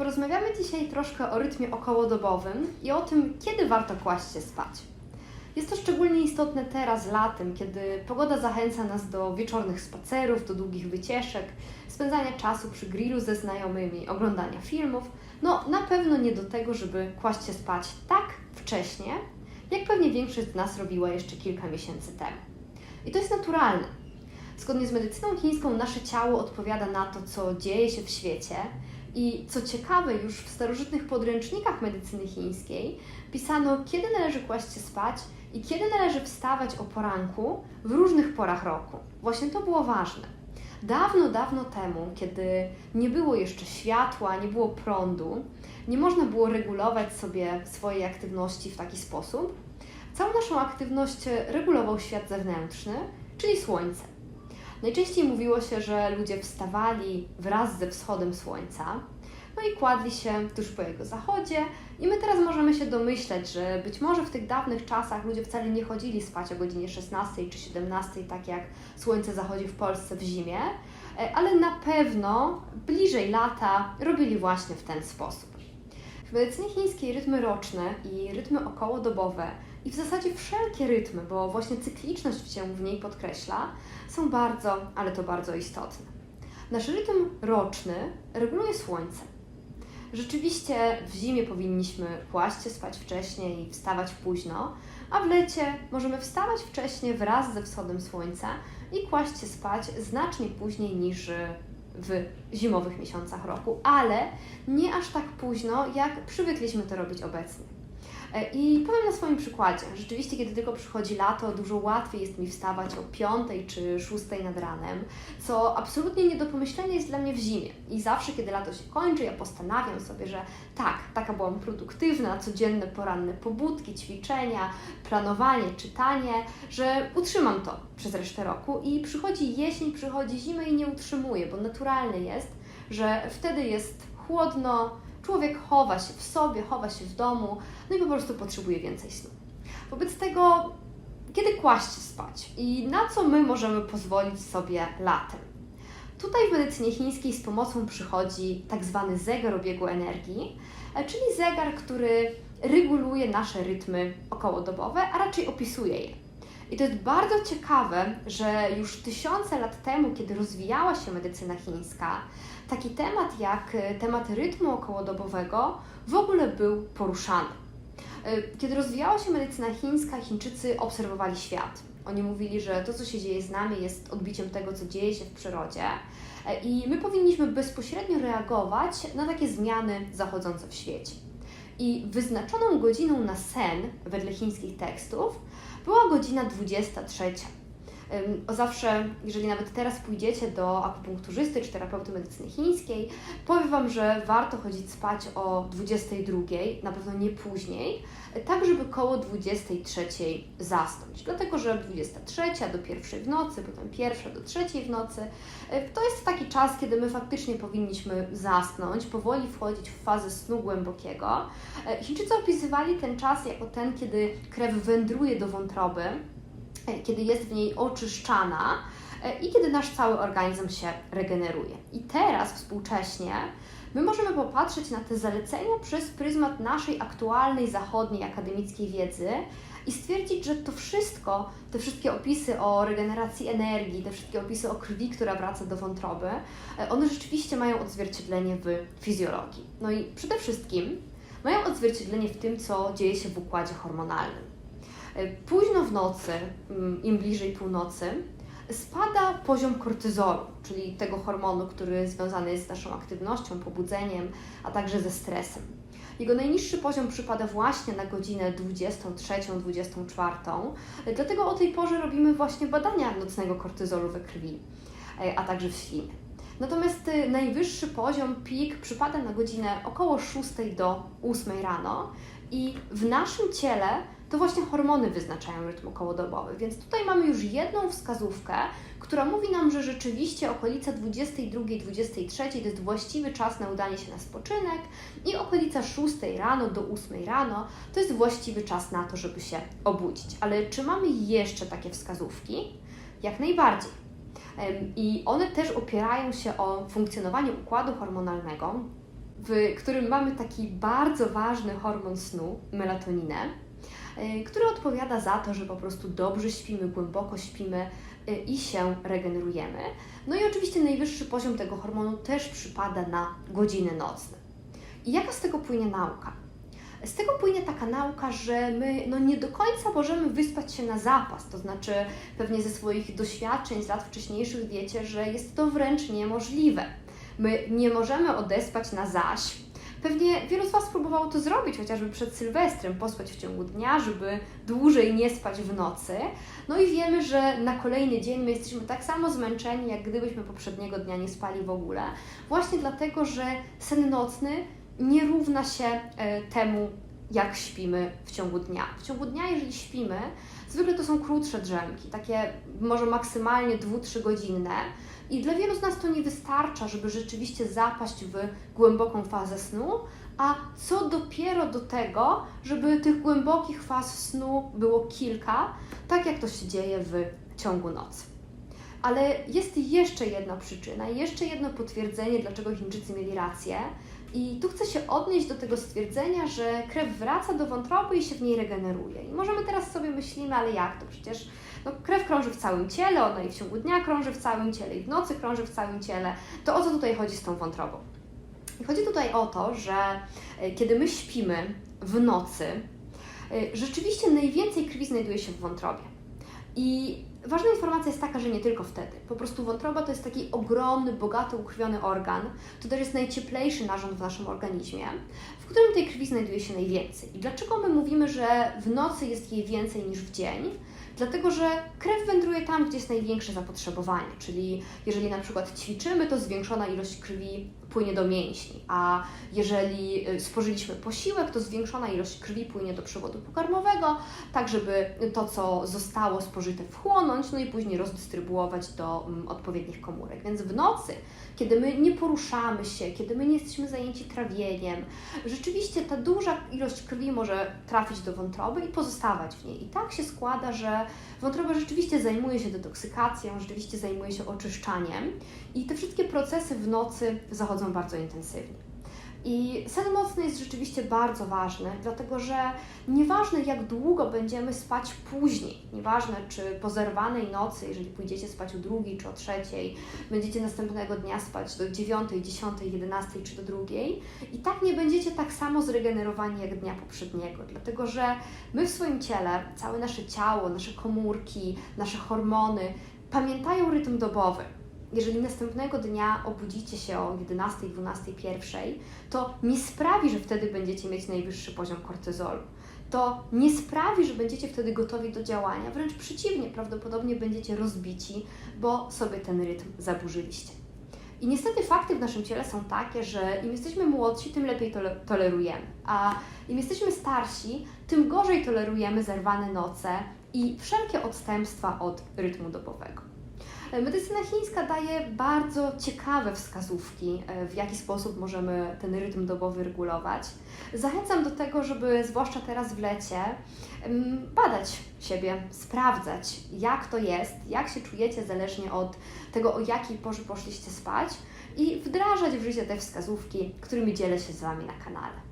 Porozmawiamy dzisiaj troszkę o rytmie okołodobowym i o tym, kiedy warto kłaść się spać. Jest to szczególnie istotne teraz latem, kiedy pogoda zachęca nas do wieczornych spacerów, do długich wycieczek, spędzania czasu przy grillu ze znajomymi, oglądania filmów. No, na pewno nie do tego, żeby kłaść się spać tak wcześnie, jak pewnie większość z nas robiła jeszcze kilka miesięcy temu. I to jest naturalne. Zgodnie z medycyną chińską, nasze ciało odpowiada na to, co dzieje się w świecie. I co ciekawe, już w starożytnych podręcznikach medycyny chińskiej pisano, kiedy należy kłaść się spać i kiedy należy wstawać o poranku w różnych porach roku. Właśnie to było ważne. Dawno, dawno temu, kiedy nie było jeszcze światła, nie było prądu, nie można było regulować sobie swojej aktywności w taki sposób. Całą naszą aktywność regulował świat zewnętrzny, czyli słońce. Najczęściej mówiło się, że ludzie wstawali wraz ze wschodem słońca, no i kładli się tuż po jego zachodzie. I my teraz możemy się domyśleć, że być może w tych dawnych czasach ludzie wcale nie chodzili spać o godzinie 16 czy 17, tak jak słońce zachodzi w Polsce w zimie, e, ale na pewno bliżej lata robili właśnie w ten sposób. W medycynie chińskiej rytmy roczne i rytmy okołodobowe i w zasadzie wszelkie rytmy, bo właśnie cykliczność się w niej podkreśla, są bardzo, ale to bardzo istotne. Nasz rytm roczny reguluje słońce. Rzeczywiście w zimie powinniśmy kłaść się spać wcześniej i wstawać późno, a w lecie możemy wstawać wcześniej wraz ze wschodem słońca i kłaść się spać znacznie później niż w zimowych miesiącach roku, ale nie aż tak późno, jak przywykliśmy to robić obecnie. E, I powiem na swoim przykładzie. Rzeczywiście, kiedy tylko przychodzi lato, dużo łatwiej jest mi wstawać o 5 czy 6 nad ranem, co absolutnie nie do pomyślenia jest dla mnie w zimie. I zawsze, kiedy lato się kończy, ja postanawiam sobie, że tak, taka byłam produktywna, codzienne poranne pobudki, ćwiczenia, planowanie, czytanie, że utrzymam to przez resztę roku i przychodzi jesień, przychodzi zima i nie utrzymuję, bo naturalne jest, że wtedy jest chłodno, Człowiek chowa się w sobie, chowa się w domu, no i po prostu potrzebuje więcej snu. Wobec tego, kiedy kłaść spać i na co my możemy pozwolić sobie latem? Tutaj w medycynie chińskiej z pomocą przychodzi tak zwany zegar obiegu energii, e, czyli zegar, który reguluje nasze rytmy okołodobowe, a raczej opisuje je. I to jest bardzo ciekawe, że już tysiące lat temu, kiedy rozwijała się medycyna chińska, taki temat jak e, temat rytmu okołodobowego w ogóle był poruszany. E, kiedy rozwijała się medycyna chińska, Chińczycy obserwowali świat. Oni mówili, że to, co się dzieje z nami, jest odbiciem tego, co dzieje się w przyrodzie, e, i my powinniśmy bezpośrednio reagować na takie zmiany zachodzące w świecie. I wyznaczoną godziną na sen, wedle chińskich tekstów, była godzina 23. O zawsze, jeżeli nawet teraz pójdziecie do akupunkturzysty czy terapeuty medycyny chińskiej, powiem Wam, że warto chodzić spać o 22, na pewno nie później, tak żeby koło 23 zasnąć. Dlatego, że 23 do pierwszej w nocy, potem pierwsza do trzeciej w nocy, to jest taki czas, kiedy my faktycznie powinniśmy zasnąć, powoli wchodzić w fazę snu głębokiego. E, Chińczycy opisywali ten czas jako ten, kiedy krew wędruje do wątroby, kiedy jest w niej oczyszczana e, i kiedy nasz cały organizm się regeneruje. I teraz współcześnie my możemy popatrzeć na te zalecenia przez pryzmat naszej aktualnej zachodniej akademickiej wiedzy i stwierdzić, że to wszystko, te wszystkie opisy o regeneracji energii, te wszystkie opisy o krwi, która wraca do wątroby, e, one rzeczywiście mają odzwierciedlenie w fizjologii. No i przede wszystkim mają odzwierciedlenie w tym, co dzieje się w układzie hormonalnym. E, późno w nocy, mm, im bliżej północy, spada poziom kortyzolu, czyli tego hormonu, który związany jest z naszą aktywnością, pobudzeniem, a także ze stresem. Jego najniższy poziom przypada właśnie na godzinę 23-24, e, dlatego o tej porze robimy właśnie badania nocnego kortyzolu we krwi, e, a także w świnie. Natomiast najwyższy poziom, pik, przypada na godzinę około 6 do 8 rano i w naszym ciele to właśnie hormony wyznaczają rytm okołodobowy. Więc tutaj mamy już jedną wskazówkę, która mówi nam, że rzeczywiście okolica 22-23 to jest właściwy czas na udanie się na spoczynek i okolica 6 rano do 8 rano to jest właściwy czas na to, żeby się obudzić. Ale czy mamy jeszcze takie wskazówki? Jak najbardziej. I one też opierają się o funkcjonowanie układu hormonalnego, w którym mamy taki bardzo ważny hormon snu, melatoninę, który odpowiada za to, że po prostu dobrze śpimy, głęboko śpimy y, i się regenerujemy. No i oczywiście najwyższy poziom tego hormonu też przypada na godziny nocne. I jaka z tego płynie nauka? Z tego płynie taka nauka, że my no, nie do końca możemy wyspać się na zapas, to znaczy pewnie ze swoich doświadczeń z lat wcześniejszych wiecie, że jest to wręcz niemożliwe. My nie możemy odespać na zaś. Pewnie wielu z Was próbowało to zrobić, chociażby przed Sylwestrem, pospać w ciągu dnia, żeby dłużej nie spać w nocy. No i wiemy, że na kolejny dzień my jesteśmy tak samo zmęczeni, jak gdybyśmy poprzedniego dnia nie spali w ogóle. Właśnie dlatego, że sen nocny nie równa się e, temu, jak śpimy w ciągu dnia. W ciągu dnia, jeżeli śpimy, zwykle to są krótsze drzemki, takie może maksymalnie 2-3 godzinne. I dla wielu z nas to nie wystarcza, żeby rzeczywiście zapaść w głęboką fazę snu, a co dopiero do tego, żeby tych głębokich faz snu było kilka, tak jak to się dzieje w ciągu nocy. Ale jest jeszcze jedna przyczyna, jeszcze jedno potwierdzenie, dlaczego Chińczycy mieli rację. I tu chcę się odnieść do tego stwierdzenia, że krew wraca do wątroby i się w niej regeneruje. I możemy teraz sobie myślimy, ale jak to? Przecież no, krew krąży w całym ciele, ona i w ciągu dnia krąży w całym ciele, i w nocy krąży w całym ciele. To o co tutaj chodzi z tą wątrobą? I chodzi tutaj o to, że e, kiedy my śpimy w nocy, e, rzeczywiście najwięcej krwi znajduje się w wątrobie. I ważna informacja jest taka, że nie tylko wtedy. Po prostu wątroba to jest taki ogromny, bogato ukrwiony organ. To też jest najcieplejszy narząd w naszym organizmie, w którym tej krwi znajduje się najwięcej. I dlaczego my mówimy, że w nocy jest jej więcej niż w dzień? Dlatego, że krew wędruje tam, gdzie jest największe zapotrzebowanie, czyli jeżeli na przykład ćwiczymy, to zwiększona ilość krwi płynie do mięśni, a jeżeli y, spożyliśmy posiłek, to zwiększona ilość krwi płynie do przewodu pokarmowego, tak żeby to, co zostało spożyte wchłonąć, no i później rozdystrybuować do um, odpowiednich komórek. Więc w nocy, kiedy my nie poruszamy się, kiedy my nie jesteśmy zajęci trawieniem, rzeczywiście ta duża ilość krwi może trafić do wątroby i pozostawać w niej. I tak się składa, że wątroba rzeczywiście zajmuje się detoksykacją, rzeczywiście zajmuje się oczyszczaniem i te wszystkie procesy w nocy zachodzą bardzo intensywnie. I sen nocny jest rzeczywiście bardzo ważny, dlatego że nieważne jak długo będziemy spać później, nieważne czy po zerwanej nocy, jeżeli pójdziecie spać o drugiej czy o trzeciej, będziecie następnego dnia spać do dziewiątej, dziesiątej, jedenastej czy do drugiej, i tak nie będziecie tak samo zregenerowani jak dnia poprzedniego, dlatego że my w swoim ciele, całe nasze ciało, nasze komórki, nasze hormony pamiętają rytm dobowy jeżeli następnego dnia obudzicie się o 11, 12, 1, to nie sprawi, że wtedy będziecie mieć najwyższy poziom kortyzolu. To nie sprawi, że będziecie wtedy gotowi do działania, wręcz przeciwnie, prawdopodobnie będziecie rozbici, bo sobie ten rytm zaburzyliście. I niestety fakty w naszym ciele są takie, że im jesteśmy młodsi, tym lepiej tolerujemy, a im jesteśmy starsi, tym gorzej tolerujemy zerwane noce i wszelkie odstępstwa od rytmu dobowego. Medycyna chińska daje bardzo ciekawe wskazówki, e, w jaki sposób możemy ten rytm dobowy regulować. Zachęcam do tego, żeby zwłaszcza teraz w lecie badać siebie, sprawdzać, jak to jest, jak się czujecie, zależnie od tego, o jakiej porze poszliście spać i wdrażać w życie te wskazówki, którymi dzielę się z Wami na kanale.